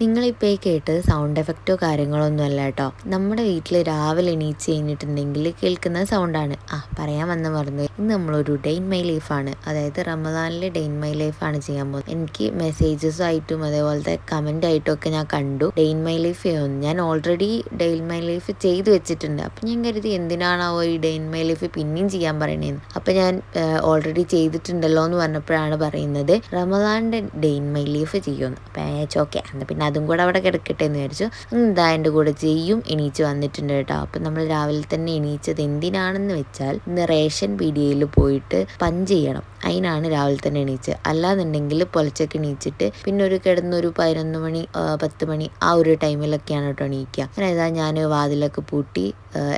നിങ്ങളിപ്പോൾ ഈ കേട്ടത് സൗണ്ട് എഫക്റ്റോ കാര്യങ്ങളൊന്നും അല്ല കേട്ടോ. നമ്മുടെ വീട്ടിൽ രാവിലെ എണീച്ച് കഴിഞ്ഞിട്ടുണ്ടെങ്കിൽ കേൾക്കുന്ന സൗണ്ടാണ് ആ പറയാൻ വന്ന മറന്നു. ഇന്ന് നമ്മളൊരു ഡെയിൻ മൈ ലൈഫാണ് അതായത് റമദാനിലെ ഡെയിൻ മൈ ലൈഫാണ് ചെയ്യാൻ പോകുന്നത്. എനിക്ക് മെസ്സേജസ് ആയിട്ടും അതേപോലത്തെ കമന്റ് ആയിട്ടും ഒക്കെ ഞാൻ കണ്ടു. ഡെയിൻ മൈ ലൈഫ് ചെയ്യുന്നു ഞാൻ ഓൾറെഡി ഡെയിൻ മൈ ലൈഫ് ചെയ്തു വെച്ചിട്ടുണ്ട്. അപ്പം ഞാൻ കരുതി എന്തിനാണാവോ ഈ ഡെയിൻ മൈ ലൈഫ് പിന്നെയും ചെയ്യാൻ പറയണേന്ന്. അപ്പം ഞാൻ ഓൾറെഡി ചെയ്തിട്ടുണ്ടല്ലോ എന്ന് പറഞ്ഞപ്പോഴാണ് പറയുന്നത് റമദാന്റെ ഡെയിൻ മൈ ലൈഫ് ചെയ്യുമെന്ന്. അപ്പം ഓക്കെ എന്നാൽ പിന്നെ അതും കൂടെ അവിടെ കിടക്കട്ടെ എന്ന് വിചാരിച്ചു എന്താ എന്റെ കൂടെ ചെയ്യും എണീച്ച് വന്നിട്ടുണ്ട് കേട്ടോ. അപ്പം നമ്മൾ രാവിലെ തന്നെ എണീച്ചത് എന്തിനാണെന്ന് വെച്ചാൽ ഇന്ന് റേഷൻ പീഡിയയിൽ പോയിട്ട് പഞ്ച് ചെയ്യണം. അതിനാണ് രാവിലെ തന്നെ എണീച്ചത്. അല്ലാന്നുണ്ടെങ്കിൽ പൊലച്ചൊക്കെ എണീച്ചിട്ട് പിന്നെ ഒരു കിടന്നൊരു പതിനൊന്ന് മണി പത്ത് മണി ആ ഒരു ടൈമിലൊക്കെയാണ് കേട്ടോ എണീക്കുക. അങ്ങനെ ഇതാ ഞാൻ വാതിലൊക്കെ പൂട്ടി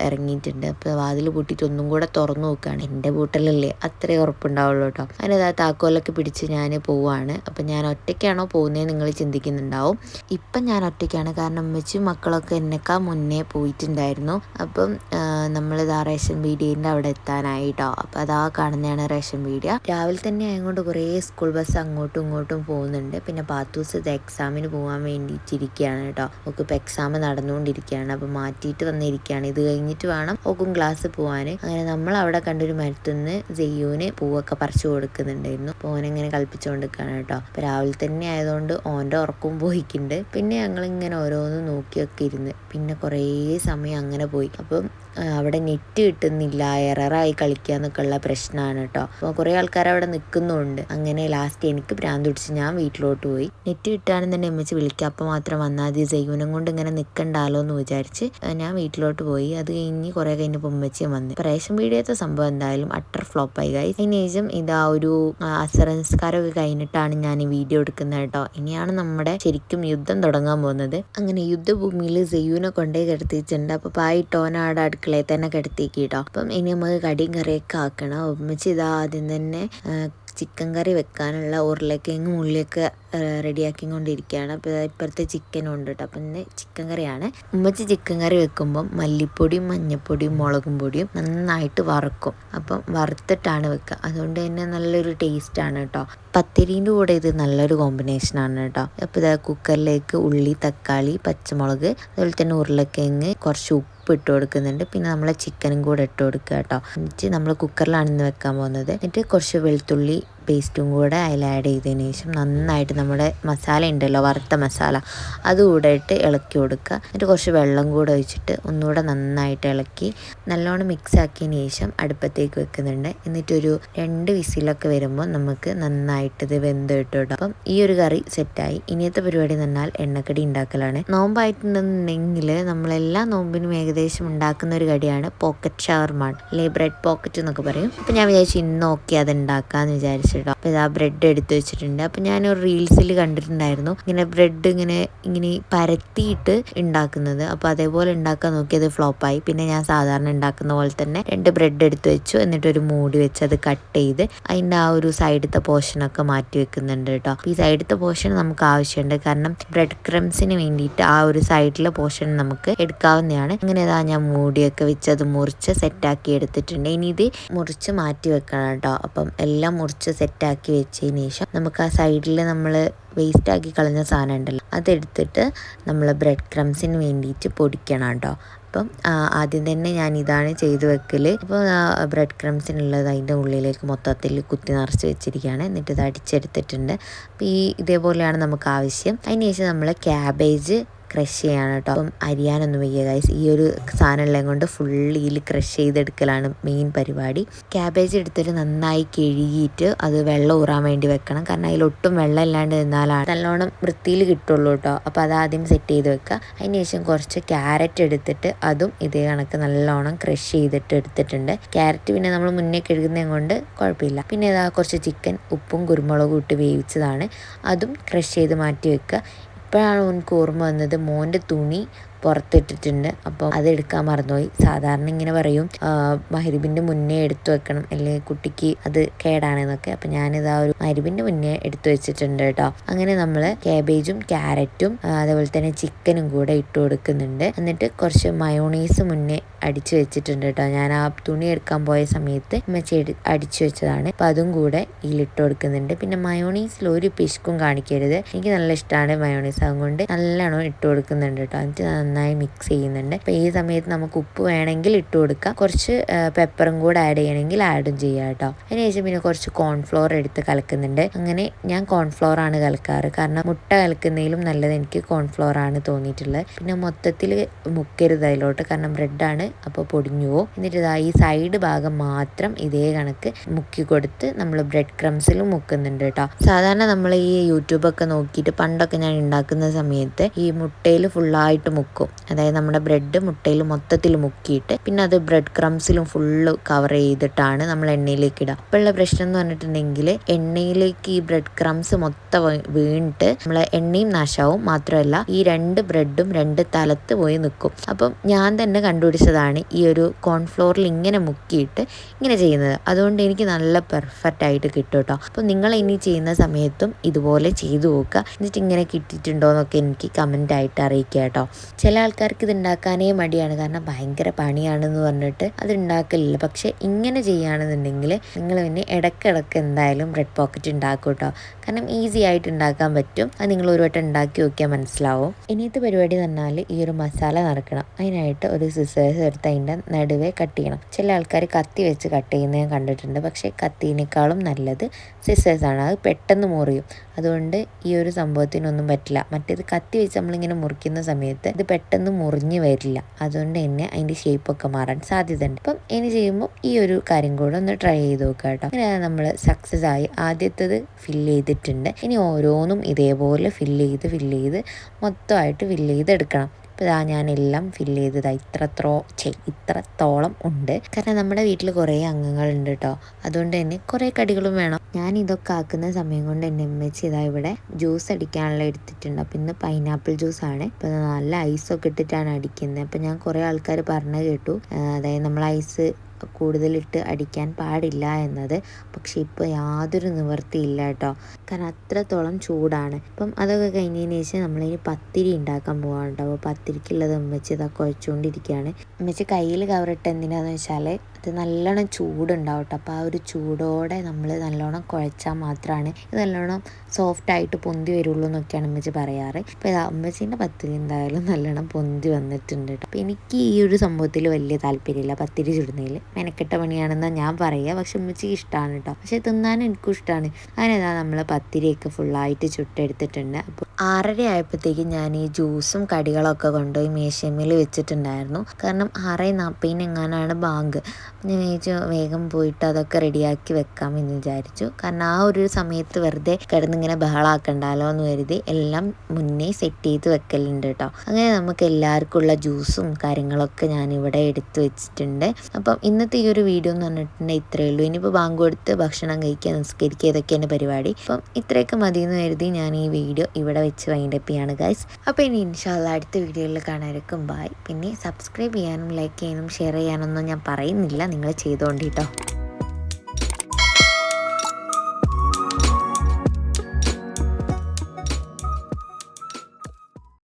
ഇറങ്ങിയിട്ടുണ്ട്. അപ്പോൾ വാതിൽ പൂട്ടിയിട്ട് ഒന്നും കൂടെ തുറന്നു നോക്കുകയാണ്. എന്റെ പൂട്ടലല്ലേ? അത്രേ ഉറപ്പുണ്ടാവുള്ളൂ കേട്ടോ. അങ്ങനെ ഇതാ താക്കോലൊക്കെ പിടിച്ച് ഞാൻ പോവാണ്. അപ്പം ഞാൻ ഒറ്റയ്ക്കാണോ പോകുന്നത് നിങ്ങൾ ചിന്തിക്കുന്നുണ്ടാവും. ഇപ്പം ഞാൻ ഒറ്റയ്ക്കാണ്. കാരണം അമ്മച്ചും മക്കളൊക്കെ എന്നെക്കാ മുന്നേ പോയിട്ടുണ്ടായിരുന്നു. അപ്പം നമ്മൾ ഇതാ റേഷൻ പീഡിയന്റെ അവിടെ എത്താനായി കേട്ടോ അപ്പം അതാ കാണുന്നതാണ് റേഷൻ പീഡിയ രാവിലെ തന്നെ ആയതുകൊണ്ട് കുറേ സ്കൂൾ ബസ് അങ്ങോട്ടും ഇങ്ങോട്ടും പോകുന്നുണ്ട്. പിന്നെ പാത്തൂസ് ഇത് എക്സാമിന് പോകാൻ വേണ്ടിയിട്ടിരിക്കുകയാണ് കേട്ടോ ഒക്കെ ഇപ്പം എക്സാം നടന്നുകൊണ്ടിരിക്കുകയാണ്. അപ്പം മാറ്റിയിട്ട് വന്നിരിക്കുകയാണ്. ഇത് കഴിഞ്ഞിട്ട് വേണം ഓക്കും ക്ലാസ് പോകാൻ അങ്ങനെ നമ്മൾ അവിടെ കണ്ടൊരു മരത്തുനിന്ന് ജെയ്യൂന് പൂവൊക്കെ പറിച്ചു കൊടുക്കുന്നുണ്ടായിരുന്നു. അപ്പോൾ ഓനെങ്ങനെ കളിപ്പിച്ചുകൊണ്ടിരിക്കുകയാണ് കേട്ടോ അപ്പോൾ രാവിലെ തന്നെ ആയതുകൊണ്ട് ഓന്റെ ഉറക്കവും പോയിക്കുണ്ട് പിന്നെ ഞങ്ങളിങ്ങനെ ഓരോന്ന് നോക്കിയൊക്കെ ഇരുന്ന്. പിന്നെ കുറേ സമയം അങ്ങനെ പോയി. അപ്പം അവിടെ നെറ്റ് കിട്ടുന്നില്ല എററായി കളിക്കുക എന്നൊക്കെ ഉള്ള പ്രശ്നമാണ് കേട്ടോ അപ്പോൾ കുറേ ആൾക്കാർ അവിടെ നിൽക്കുന്നുണ്ട് അങ്ങനെ ലാസ്റ്റ് എനിക്ക് ഭ്രാന്ത് പിടിച്ച് ഞാൻ വീട്ടിലോട്ട് പോയി. നെറ്റ് കിട്ടാനും തന്നെ അമ്മച്ച് വിളിക്കുക അപ്പോൾ മാത്രം വന്നാൽ മതി. ജൈവനം കൊണ്ട് ഇങ്ങനെ നിൽക്കണ്ടാലോ എന്ന് വിചാരിച്ച് ഞാൻ വീട്ടിലോട്ട് പോയി. അത് കഴിഞ്ഞ് കുറേ കഴിഞ്ഞപ്പോൾ ഉമ്മച്ചിയും വന്നു. പ്രേഷം റേഷൻ പീഡിയത്തെ സംഭവം എന്തായാലും അട്ടർ ഫ്ലോപ്പ് ആയി കായി അതിനുശേഷം ഇതാ ഒരു അസംസ്കാരമൊക്കെ കഴിഞ്ഞിട്ടാണ് ഞാൻ ഈ വീഡിയോ എടുക്കുന്നത് കേട്ടോ ഇനിയാണ് നമ്മുടെ ശരിക്കും യുദ്ധം തുടങ്ങാൻ പോകുന്നത്. അങ്ങനെ യുദ്ധഭൂമിയിൽ ജയ്യൂനെ കൊണ്ടേ കിടത്തിയിട്ടുണ്ട്. അപ്പോൾ പായി ടോനാട് അടുക്കളയിൽ തന്നെ കിടത്തിക്ക് കേട്ടോ അപ്പം ഇനി നമുക്ക് കടിയും കറിയൊക്കെ ആക്കണം. ഉമ്മച്ചി ഇതാ ആദ്യം തന്നെ ചിക്കൻ കറി വെക്കാനുള്ള ഉരുളക്കിഴങ്ങും ഉള്ളിയൊക്കെ റെഡിയാക്കി കൊണ്ടിരിക്കുകയാണ് അപ്പോൾ ഇപ്പോഴത്തെ ചിക്കൻ ഉണ്ട് കേട്ടോ. അപ്പം ഇന്ന് ചിക്കൻ കറിയാണ്. ഉമ്മച്ചി ചിക്കൻ കറി വെക്കുമ്പം മല്ലിപ്പൊടിയും മഞ്ഞപ്പൊടിയും മുളകും പൊടിയും നന്നായിട്ട് വറക്കും. അപ്പം വറുത്തിട്ടാണ് വെക്കുക. അതുകൊണ്ട് തന്നെ നല്ലൊരു ടേസ്റ്റാണ് കേട്ടോ. പത്തിരീന്റെ കൂടെ ഇത് നല്ലൊരു കോമ്പിനേഷനാണ് കേട്ടോ. അപ്പോൾ ഇതാ കുക്കറിലേക്ക് ഉള്ളി തക്കാളി പച്ചമുളക് അതുപോലെ തന്നെ ഉരുളക്കിഴങ്ങ് കുറച്ച് ഉപ്പ് ഇട്ട് കൊടുക്കുന്നുണ്ട്. പിന്നെ നമ്മളെ ചിക്കനും കൂടെ ഇട്ട് കൊടുക്കുക കേട്ടോ. എന്നിട്ട് നമ്മൾ കുക്കറിലാണ് ഇന്ന് വെക്കാൻ പോകുന്നത്. എന്നിട്ട് കുറച്ച് വെളുത്തുള്ളി പേസ്റ്റും കൂടെ അതിൽ ആഡ് ചെയ്തതിന് ശേഷം നന്നായിട്ട് നമ്മുടെ മസാല ഉണ്ടല്ലോ വറുത്ത മസാല അതുകൂടെ ഇട്ട് ഇളക്കി കൊടുക്കുക. എന്നിട്ട് കുറച്ച് വെള്ളം കൂടെ ഒഴിച്ചിട്ട് ഒന്നുകൂടെ നന്നായിട്ട് ഇളക്കി നല്ലോണം മിക്സ് ആക്കിയതിന് ശേഷം അടുപ്പത്തേക്ക് വെക്കുന്നുണ്ട്. എന്നിട്ടൊരു രണ്ട് വിസിലൊക്കെ വരുമ്പോൾ നമുക്ക് നന്നായിട്ട് ഇത് വെന്ത് കിട്ടും അപ്പം ഈ ഒരു കറി സെറ്റായി. ഇനിയത്തെ പരിപാടി എന്ന് പറഞ്ഞാൽ എണ്ണക്കടി ഉണ്ടാക്കലാണ്. നോമ്പായിട്ടുണ്ടെന്നുണ്ടെങ്കിൽ നമ്മളെല്ലാ നോമ്പിനും ഏകദേശം ഉണ്ടാക്കുന്ന ഒരു കടിയാണ് പോക്കറ്റ് ഷവർമാണ് അല്ലെ? ബ്രെഡ് പോക്കറ്റ് എന്നൊക്കെ പറയും. അപ്പം ഞാൻ വിചാരിച്ചു ഇന്ന് ഇന്നൊക്കെ അത് ഉണ്ടാക്കാമെന്ന് വിചാരിച്ചു വെച്ചിട്ടോ അപ്പോൾ ഇതാ ബ്രെഡ് എടുത്ത് വെച്ചിട്ടുണ്ട്. അപ്പോൾ ഞാൻ ഒരു റീൽസിൽ കണ്ടിട്ടുണ്ടായിരുന്നു. ഇങ്ങനെ ബ്രെഡ് ഇങ്ങനെ ഇങ്ങനെ പരത്തിയിട്ട് ഉണ്ടാക്കുന്നത്. അപ്പോൾ അതേപോലെ ഉണ്ടാക്കാൻ നോക്കിയത് ഫ്ലോപ്പായി പിന്നെ ഞാൻ സാധാരണ ഉണ്ടാക്കുന്ന പോലെ തന്നെ രണ്ട് ബ്രെഡ് എടുത്ത് വെച്ചു. എന്നിട്ട് ഒരു മൂടി വെച്ച് അത് കട്ട് ചെയ്ത് അതിന്റെ ആ ഒരു സൈഡത്തെ പോർഷനൊക്കെ മാറ്റി വെക്കുന്നുണ്ട് കേട്ടോ. ഈ സൈഡത്തെ പോർഷൻ നമുക്ക് ആവശ്യമുണ്ട്. കാരണം ബ്രെഡ് ക്രംസിന് വേണ്ടിയിട്ട് ആ ഒരു സൈഡിലെ പോർഷൻ നമുക്ക് എടുക്കാവുന്നതാണ്. അങ്ങനെ ഇതാ ഞാൻ മൂടിയൊക്കെ വെച്ച് അത് മുറിച്ച് സെറ്റാക്കി എടുത്തിട്ടുണ്ട്. ഇനി ഇത് മുറിച്ച് മാറ്റി വെക്കണം കേട്ടോ. അപ്പം എല്ലാം മുറിച്ച് സെറ്റാക്കി വെച്ചതിന് ശേഷം നമുക്ക് ആ സൈഡിൽ നമ്മൾ വേസ്റ്റ് ആക്കി കളഞ്ഞ സാധനം ഉണ്ടല്ലോ അതെടുത്തിട്ട് നമ്മൾ ബ്രെഡ് ക്രംസിന് വേണ്ടിയിട്ട് പൊടിക്കണം കേട്ടോ. അപ്പം ആദ്യം തന്നെ ഞാൻ ഇതാണ് ചെയ്തു വെക്കൽ അപ്പോൾ ബ്രെഡ് ക്രംസിനുള്ളത് അതിന്റെ ഉള്ളിലേക്ക് മൊത്തത്തിൽ കുത്തി നിറച്ച് വെച്ചിരിക്കുകയാണ്. എന്നിട്ട് ഇത് അടിച്ചെടുത്തിട്ടുണ്ട്. അപ്പോൾ ഈ ഇതേപോലെയാണ് നമുക്ക് ആവശ്യം. അതിന് ശേഷം നമ്മൾ ക്യാബേജ് ക്രഷ് ചെയ്യാണ് കേട്ടോ. അപ്പം അരിയാനൊന്നും വയ്യ ഗൈസ് ഈ ഒരു സാധനമുള്ളത് കൊണ്ട് ഫുള്ളിയിൽ ക്രഷ് ചെയ്തെടുക്കലാണ് മെയിൻ പരിപാടി. ക്യാബേജ് എടുത്തിട്ട് നന്നായി കഴുകിയിട്ട് അത് വെള്ളം ഊറാൻ വേണ്ടി വെക്കണം. കാരണം അതിലൊട്ടും വെള്ളം ഇല്ലാണ്ട് നിന്നാലാണ് നല്ലോണം വൃത്തിയിൽ കിട്ടുള്ളൂ കേട്ടോ. അപ്പോൾ അതാദ്യം സെറ്റ് ചെയ്ത് വെക്കുക. അതിന് ശേഷം കുറച്ച് ക്യാരറ്റ് എടുത്തിട്ട് അതും ഇതേ കണക്ക് നല്ലോണം ക്രഷ് ചെയ്തിട്ട് എടുത്തിട്ടുണ്ട്. ക്യാരറ്റ് പിന്നെ നമ്മൾ മുന്നേ കഴുകുന്നത് കൊണ്ട് കുഴപ്പമില്ല. പിന്നെ ഇതാ കുറച്ച് ചിക്കൻ ഉപ്പും കുരുമുളകും ഇട്ട് വേവിച്ചതാണ്. അതും ക്രഷ് ചെയ്ത് മാറ്റി വെക്കുക. അപ്പോഴാണ് എനിക്ക് ഓർമ്മ വന്നത് മോന്റെ തുണി പുറത്തിട്ടിട്ടുണ്ട്. അപ്പോൾ അത് എടുക്കാൻ മറന്നുപോയി. സാധാരണ ഇങ്ങനെ പറയും മഹരിബിന്റെ മുന്നേ എടുത്തു വെക്കണം അല്ലെങ്കിൽ കുട്ടിക്ക് അത് കേടാണെന്നൊക്കെ. അപ്പം ഞാനിത് ആ ഒരു മഹരിബിന്റെ മുന്നേ എടുത്തു വെച്ചിട്ടുണ്ട് കേട്ടോ. അങ്ങനെ നമ്മൾ കാബേജും ക്യാരറ്റും അതേപോലെ തന്നെ ചിക്കനും കൂടെ ഇട്ട് കൊടുക്കുന്നുണ്ട്. എന്നിട്ട് കുറച്ച് മയോണീസ് മുന്നേ അടിച്ചു വെച്ചിട്ടുണ്ട് കേട്ടോ. ഞാൻ ആ തുണി എടുക്കാൻ പോയ സമയത്ത് ചെടി അടിച്ചു വെച്ചതാണ്. അപ്പം അതും കൂടെ ഇതിലിട്ട് കൊടുക്കുന്നുണ്ട്. പിന്നെ മയോണീസിൽ ഒരു പിശുക്കും കാണിക്കരുത്. എനിക്ക് നല്ല ഇഷ്ടമാണ് മയോണീസ് അതുകൊണ്ട് നല്ലോണം ഇട്ട് കൊടുക്കുന്നുണ്ട് കേട്ടോ. എന്നിട്ട് നന്നായി മിക്സ് ചെയ്യുന്നുണ്ട്. അപ്പോൾ ഈ സമയത്ത് നമുക്ക് ഉപ്പ് വേണമെങ്കിൽ ഇട്ട് കൊടുക്കാം. കുറച്ച് പെപ്പറും കൂടെ ആഡ് ചെയ്യണമെങ്കിൽ ആഡും ചെയ്യാം കേട്ടോ. അതിനുശേഷം പിന്നെ കുറച്ച് കോൺഫ്ലോർ എടുത്ത് കലക്കുന്നുണ്ട്. അങ്ങനെ ഞാൻ കോൺഫ്ലോർ ആണ് കലക്കാറ്. കാരണം മുട്ട കലക്കുന്നതിലും നല്ലത് എനിക്ക് കോൺഫ്ലോർ ആണ് തോന്നിയിട്ടുള്ളത്. പിന്നെ മൊത്തത്തിൽ മുക്കരുത് അതിലോട്ട്. കാരണം ബ്രെഡാണ് അപ്പോൾ പൊടിഞ്ഞു പോകും എന്നിട്ട് ഇതാ ഈ സൈഡ് ഭാഗം മാത്രം ഇതേ കണക്ക് മുക്കി കൊടുത്ത് നമ്മൾ ബ്രെഡ് ക്രംസിലും മുക്കുന്നുണ്ട് കേട്ടോ. സാധാരണ നമ്മൾ ഈ യൂട്യൂബൊക്കെ നോക്കിയിട്ട് പണ്ടൊക്കെ ഞാൻ ഉണ്ടാക്കുന്ന സമയത്ത് ഈ മുട്ടയിൽ ഫുള്ളായിട്ട് മുക്കും. അതായത് നമ്മുടെ ബ്രെഡ് മുട്ടയിൽ മൊത്തത്തിൽ മുക്കിയിട്ട് പിന്നെ അത് ബ്രെഡ് ക്രംസിലും ഫുള്ള് കവർ ചെയ്തിട്ടാണ് നമ്മൾ എണ്ണയിലേക്ക് ഇടുക. അപ്പോഴുള്ള പ്രശ്നം എന്ന് പറഞ്ഞിട്ടുണ്ടെങ്കിൽ എണ്ണയിലേക്ക് ഈ ബ്രെഡ് ക്രംസ് മൊത്തം വീണിട്ട് നമ്മളെ എണ്ണയും നാശാവും. മാത്രമല്ല ഈ രണ്ട് ബ്രെഡും രണ്ട് തലത്ത് പോയി നിൽക്കും അപ്പം ഞാൻ തന്നെ കണ്ടുപിടിച്ചതാണ് ഈ ഒരു കോൺഫ്ലോറിൽ ഇങ്ങനെ മുക്കിയിട്ട് ഇങ്ങനെ ചെയ്യുന്നത്. അതുകൊണ്ട് എനിക്ക് നല്ല പെർഫെക്റ്റ് ആയിട്ട് കിട്ടും കേട്ടോ. അപ്പം നിങ്ങൾ ഇനി ചെയ്യുന്ന സമയത്തും ഇതുപോലെ ചെയ്തു നോക്കുക. എന്നിട്ട് ഇങ്ങനെ കിട്ടിയിട്ടുണ്ടോ എന്നൊക്കെ എനിക്ക് കമന്റ് ആയിട്ട് അറിയിക്കുക കേട്ടോ. ചില ആൾക്കാർക്ക് ഇത് ഉണ്ടാക്കാനേ മടിയാണ്. കാരണം ഭയങ്കര പണിയാണെന്ന് പറഞ്ഞിട്ട് അത് ഉണ്ടാക്കലില്ല പക്ഷെ ഇങ്ങനെ ചെയ്യുകയാണെന്നുണ്ടെങ്കിൽ നിങ്ങൾ പിന്നെ ഇടക്കിടക്ക് എന്തായാലും ബ്രെഡ് പോക്കറ്റ് ഉണ്ടാക്കും കേട്ടോ കാരണം ഈസി ആയിട്ട് ഉണ്ടാക്കാൻ പറ്റും. അത് നിങ്ങൾ ഒരു വട്ടം ഉണ്ടാക്കി നോക്കിയാൽ മനസ്സിലാവും. ഇനിയത്തെ പരിപാടി പറഞ്ഞാൽ ഈ ഒരു മസാല നടക്കണം. അതിനായിട്ട് ഒരു സിസേഴ്സ് എടുത്ത് അതിന്റെ നടുവേ കട്ട് ചെയ്യണം. ചില ആൾക്കാർ കത്തി വെച്ച് കട്ട് ചെയ്യുന്നത് ഞാൻ കണ്ടിട്ടുണ്ട്. പക്ഷേ കത്തീനേക്കാളും നല്ലത് ആണ്. അത് പെട്ടെന്ന് മുറിയും. അതുകൊണ്ട് ഈ ഒരു സംഭവത്തിനൊന്നും പറ്റില്ല. മറ്റേത് കത്തി വെച്ച് നമ്മളിങ്ങനെ മുറിക്കുന്ന സമയത്ത് ഇത് പെട്ടെന്ന് മുറിഞ്ഞു വരില്ല. അതുകൊണ്ട് തന്നെ അതിന്റെ ഷേപ്പൊക്കെ മാറാൻ സാധ്യതയുണ്ട്. അപ്പം ഇനി ചെയ്യുമ്പോൾ ഈ ഒരു കാര്യം കൂടെ ഒന്ന് ട്രൈ ചെയ്ത് നോക്കുക കേട്ടോ. അങ്ങനെ നമ്മൾ സക്സസ് ആയി ആദ്യത്തത് ഫില്ല് ചെയ്തിട്ടുണ്ട്. ഇനി ഓരോന്നും ഇതേപോലെ ഫില്ല് ചെയ്ത് ഫില്ല് ചെയ്ത് മൊത്തമായിട്ട് ഫില്ല് ചെയ്തെടുക്കണം. ഇതാ ഞാനെല്ലാം ഫില്ല് ചെയ്തതാ ഇത്രത്രോ ഇത്രത്തോളം ഉണ്ട്. കാരണം നമ്മുടെ വീട്ടിൽ കുറേ അംഗങ്ങളുണ്ട് കേട്ടോ അതുകൊണ്ട് തന്നെ കുറേ കടികളും വേണം. ഞാൻ ഇതൊക്കെ ആക്കുന്ന സമയം കൊണ്ട് എന്റെ അമ്മച്ചി ഇതാ ഇവിടെ ജ്യൂസ് അടിക്കാനുള്ള എടുത്തിട്ടുണ്ട്. അപ്പം ഇന്ന് പൈനാപ്പിൾ ജ്യൂസ് ആണ്. അപ്പം നല്ല ഐസൊക്കെ ഇട്ടിട്ടാണ് അടിക്കുന്നത് അപ്പം ഞാൻ കുറേ ആൾക്കാർ പറഞ്ഞു കേട്ടു. അതായത് നമ്മൾ ഐസ് കൂടുതലിട്ട് അടിക്കാൻ പാടില്ല എന്നത്. പക്ഷെ ഇപ്പോൾ യാതൊരു നിവൃത്തിയില്ല കേട്ടോ കാരണം അത്രത്തോളം ചൂടാണ്. അപ്പം അതൊക്കെ കഴിഞ്ഞതിന് ശേഷം നമ്മളിനി പത്തിരി ഉണ്ടാക്കാൻ പോകാനുണ്ടാവും പത്തിരിക്കുള്ളത് ഉമ്മച്ചി ഇതാ കുഴച്ചുകൊണ്ടിരിക്കുകയാണ് ഉമ്മച്ചി കയ്യിൽ കവറിട്ട് എന്തിനാന്ന് വെച്ചാൽ അത് നല്ലോണം ചൂടുണ്ടാവും കേട്ടോ അപ്പോൾ ആ ഒരു ചൂടോടെ നമ്മൾ നല്ലോണം കുഴച്ചാൽ മാത്രമാണ് ഇത് നല്ലോണം സോഫ്റ്റായിട്ട് പൊന്തി വരുള്ളൂ എന്നൊക്കെയാണ് അമ്മച്ചി പറയാറ്. അപ്പോൾ ഇത് അമ്മച്ചീന്റെ പത്തിരി എന്തായാലും നല്ലോണം പൊന്തി വന്നിട്ടുണ്ട് കേട്ടോ. അപ്പോൾ എനിക്ക് ഈ ഒരു സംഭവത്തിൽ വലിയ താല്പര്യമില്ല. പത്തിരി ചുടുന്നതിൽ മെനക്കെട്ട പണിയാണെന്നാണ് ഞാൻ പറയുക. പക്ഷെ അമ്മച്ചിക്ക് ഇഷ്ടമാണ് കേട്ടോ. പക്ഷെ തിന്നാനും എനിക്കും ഇഷ്ടമാണ് അതിനെതാ നമ്മൾ പത്തിരിയൊക്കെ ഫുള്ളായിട്ട് ചുട്ടെടുത്തിട്ടുണ്ട്. അപ്പോൾ ആറര ആയപ്പോഴത്തേക്കും ഞാൻ ഈ ജ്യൂസും കടികളൊക്കെ കൊണ്ടുപോയി മേശമേൽ വെച്ചിട്ടുണ്ടായിരുന്നു. കാരണം ആറേ നാൽപ്പതിനെങ്ങാനാണ് ബാങ്ക്. ഞാൻ വിചാരിച്ചു വേഗം പോയിട്ട് അതൊക്കെ റെഡിയാക്കി വെക്കാം വെക്കാമെന്ന് വിചാരിച്ചു. കാരണം ആ ഒരു സമയത്ത് വെറുതെ കിടന്നിങ്ങനെ ബഹളാക്കണ്ടല്ലോ എന്ന് കരുതി എല്ലാം മുന്നേ സെറ്റ് ചെയ്ത് വെക്കലുണ്ട് കേട്ടോ. അങ്ങനെ നമുക്ക് എല്ലാവർക്കും ഉള്ള ജ്യൂസും കാര്യങ്ങളൊക്കെ ഞാൻ ഇവിടെ എടുത്തു വെച്ചിട്ടുണ്ട്. അപ്പം ഇന്നത്തെ ഈ ഒരു വീഡിയോ എന്ന് പറഞ്ഞിട്ടുണ്ടെങ്കിൽ ഇത്രയേ ഉള്ളൂ. ഇനിയിപ്പോൾ ബാങ്ക് കൊടുത്ത് ഭക്ഷണം കഴിക്കുക നിസ്കരിക്കുക ഇതൊക്കെ എന്റെ പരിപാടി. അപ്പം ഇത്രയൊക്കെ മതി എന്ന് കരുതി ഞാൻ ഈ വീഡിയോ ഇവിടെ വെച്ച് വൈൻഡ് അപ്പ് ചെയ്യാണ് ഗൈസ് അപ്പോൾ ഇനി ഇൻഷാല്ല അടുത്ത വീഡിയോയിൽ കാണാനൊക്കെ ബായ് പിന്നെ സബ്സ്ക്രൈബ് ചെയ്യാനും ലൈക്ക് ചെയ്യാനും ഷെയർ ചെയ്യാനൊന്നും ഞാൻ പറയുന്നില്ല. നിങ്ങൾ ചെയ്തുകൊണ്ട് കേട്ടോ